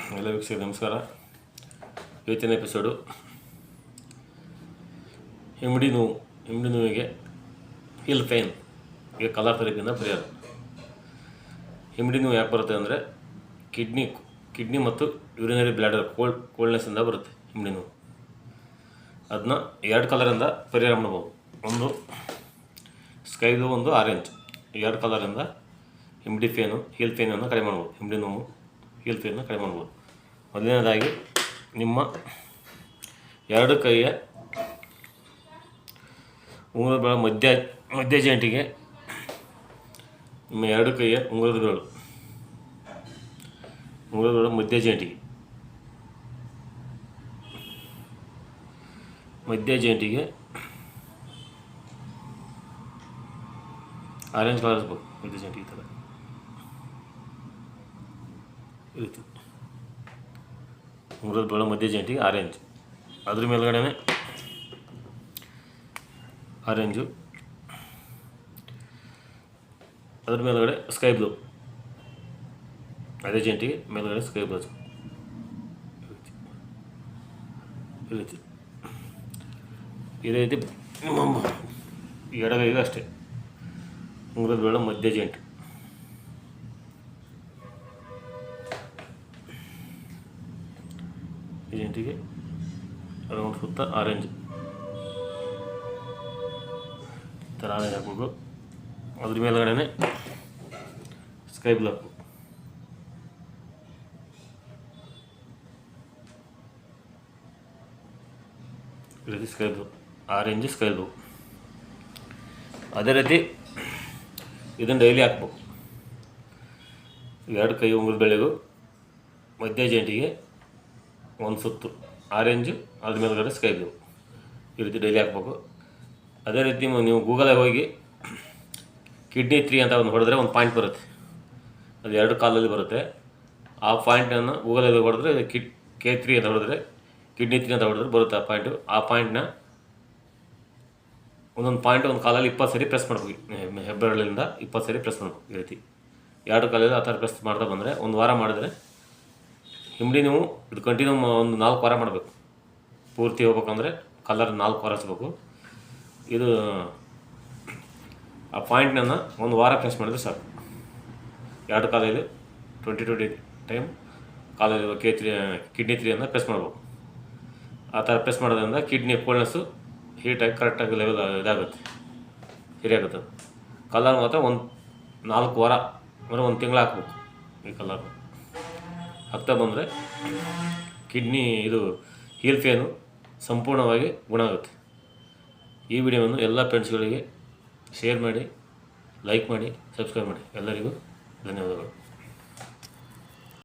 ಎಲ್ಲ ವೀಕ್ಷಕರಿಗೆ ನಮಸ್ಕಾರ. ಇವತ್ತಿನ ಎಪಿಸೋಡು ಹಿಮಡಿ ನೋವು ಹಿಮಡಿ ನೋವಿಗೆ ಹಿಲ್ ಪೇನ್ ಈಗ ಕಲರ್ ಥೆರಪಿಯಿಂದ ಪರಿಹಾರ ಹಿಮಡಿ ನೋವು ಯಾಕೆ ಬರುತ್ತೆ ಅಂದರೆ ಕಿಡ್ನಿ ಕಿಡ್ನಿ ಮತ್ತು ಯೂರಿನರಿ ಬ್ಲ್ಯಾಡರ್ ಕೋಲ್ಡ್ ಕೋಲ್ಡ್ನೆಸ್ಸಿಂದ ಬರುತ್ತೆ ಹಿಮಡಿ ನೋವು. ಅದನ್ನ ಎರಡು ಕಲರಿಂದ ಪರಿಹಾರ ಮಾಡ್ಬೋದು. ಒಂದು ಸ್ಕೈದು ಒಂದು ಆರೆಂಜ್ ಎರಡು ಕಲರಿಂದ ಹಿಮ್ಡಿ ಫೇನು ಹೀಲ್ ಫೇನನ್ನು ಕಡಿಮೆ ಮಾಡ್ಬೋದು. ಹಿಮ್ಡಿ ನೋವು ಹೀಲ್ ಕಡಿಮೆ ಮಾಡ್ಬೋದು. ಮೊದಲನೇದಾಗಿ, ನಿಮ್ಮ ಎರಡು ಕೈಯ ಉಂಗುರದ ಬೆಳ ಮಧ್ಯ ಮಧ್ಯ ಜಂಟಿಗೆ ನಿಮ್ಮ ಎರಡು ಕೈಯ ಉಂಗುರದ ಬೆರಳು, ಉಂಗುರದ ಮಧ್ಯ ಜಂಟಿಗೆ ಮಧ್ಯ ಜಂಟಿಗೆ ಆರೆಂಜ್ ಕಲರ್ ಇರ್ಬೇಕು ಮಧ್ಯ ಜಂಟಿಗೆ ಥರ ಈ ರೀತಿ ಮೂರದ ಬೆರಳು ಮಧ್ಯ ಜಂಟಿಗೆ ಆರೆಂಜ್ ಅದ್ರ ಮೇಲ್ಗಡೆನೆ ಆರೆಂಜು ಅದ್ರ ಮೇಲ್ಗಡೆ ಸ್ಕೈ ಬ್ಲೂ ಅದೇ ಜಂಟಿಗೆ ಮೇಲ್ಗಡೆ ಸ್ಕೈ ಬ್ಲೂ ಈ ರೀತಿ ಇದೇ ರೀತಿ ಎಡಗೈಗೂ ಅಷ್ಟೇ. ಮೂರದ ಬೆಳ ಮಧ್ಯ ಜಂಟಿ. ಈ ಜಂಟಿಗೆ ರೌಂಡ್ ಸುತ್ತ ಆರೆಂಜ್. ಈ ಥರ ಆರೆಂಜ್ ಹಾಕ್ಬೇಕು ಅದ್ರ ಮೇಲ್ಗಡೆನೆ ಸ್ಕೈ ಬ್ಲೂ ಹಾಕ್ಬೇಕು ಈ ರೀತಿ sky blue, orange sky blue. ಅದೇ ರೀತಿ ಇದನ್ನು ಡೈಲಿ ಹಾಕ್ಬೇಕು ಎರಡು ಕೈ ಉಂಗುರ ಬೆಳೆಗೂ ಮಧ್ಯ ಜಂಟಿಗೆ ಒಂದು ಸುತ್ತು ಆರೆಂಜು, ಅದ್ರ ಮೇಲ್ಗಡೆ ಸ್ಕೈ ಬ್ಲೂ ಈ ರೀತಿ ಡೈಲಿ ಹಾಕ್ಬೇಕು. ಅದೇ ರೀತಿ ನೀವು ಗೂಗಲೇ ಹೋಗಿ ಕಿಡ್ನಿ ತ್ರೀ ಅಂತ ಒಂದು ಹೊಡೆದ್ರೆ ಒಂದು ಪಾಯಿಂಟ್ ಬರುತ್ತೆ. ಅದು ಎರಡು ಕಾಲಲ್ಲಿ ಬರುತ್ತೆ. ಆ ಪಾಯಿಂಟನ್ನು ಗೂಗಲಲ್ಲಿ ಹೊಡೆದ್ರೆ ಕಿಡ್ ಕೆ ತ್ರೀ ಅಂತ ಹೊಡೆದ್ರೆ ಕಿಡ್ನಿ ತ್ರೀ ಅಂತ ಹೊಡೆದ್ರೆ ಬರುತ್ತೆ ಆ ಪಾಯಿಂಟು ಆ ಪಾಯಿಂಟ್ನ ಒಂದೊಂದು ಪಾಯಿಂಟ್ ಒಂದು ಕಾಲಲ್ಲಿ ಇಪ್ಪತ್ತು ಸರಿ ಪ್ರೆಸ್ ಮಾಡ್ಬೇಕು. ಹೆಬ್ಬೆರಳಿಂದ ಇಪ್ಪತ್ತು ಸರಿ ಪ್ರೆಸ್ ಮಾಡ್ಬೇಕು ಈ ರೀತಿ. ಎರಡು ಕಾಲಲ್ಲಿ ಆ ಥರ ಪ್ರೆಸ್ ಮಾಡ್ತಾ ಬಂದರೆ ಒಂದು ವಾರ ಮಾಡಿದ್ರೆ ಹಿಂಬಡಿ ನೀವು ಇದು ಕಂಟಿನ್ಯೂ ಒಂದು ನಾಲ್ಕು ವಾರ ಮಾಡಬೇಕು. ಪೂರ್ತಿ ಹೋಗ್ಬೇಕಂದ್ರೆ ಕಲರ್ ನಾಲ್ಕು ವಾರ ಹಚ್ಬೇಕು. ಇದು, ಆ ಪಾಯಿಂಟ್ನನ್ನು ಒಂದು ವಾರ ಪ್ರೆಸ್ ಮಾಡಿದ್ರೆ ಸಾಕು. ಎರಡು ಕಾಲೇಜು ಟ್ವೆಂಟಿ ಟ್ವೆಂಟಿ ಟೈಮ್ ಕಾಲಲ್ಲಿ ಕೆ ತ್ರೀ ಕಿಡ್ನಿ ತ್ರೀಯನ್ನು ಪ್ರೆಸ್ ಮಾಡಬೇಕು. ಆ ಥರ ಪ್ರೆಸ್ ಮಾಡೋದ್ರಿಂದ ಕಿಡ್ನಿ ಕೋಲ್ಡ್ನೆಸ್ಸು ಹೀಟಾಗಿ ಕರೆಕ್ಟಾಗಿ ಲೆವೆಲ್ ಇದಾಗುತ್ತೆ. ಹಿರಿಯಾಗುತ್ತೆ. ಕಲರ್ ಮಾತ್ರ ಒಂದು ನಾಲ್ಕು ವಾರ, ಅಂದರೆ ಒಂದು ತಿಂಗಳು ಹಾಕ್ಬೇಕು ಈ ಕಲರ್ ಹಾಕ್ತಾ ಬಂದರೆ ಕಿಡ್ನಿ ಇದು ಹೀಲ್ ಫೇನು ಸಂಪೂರ್ಣವಾಗಿ ಗುಣ ಆಗುತ್ತೆ. ಈ ವಿಡಿಯೋವನ್ನು ಎಲ್ಲ ಫ್ರೆಂಡ್ಸ್ಗಳಿಗೆ ಶೇರ್ ಮಾಡಿ ಲೈಕ್ ಮಾಡಿ ಸಬ್ಸ್ಕ್ರೈಬ್ ಮಾಡಿ. ಎಲ್ಲರಿಗೂ ಧನ್ಯವಾದಗಳು.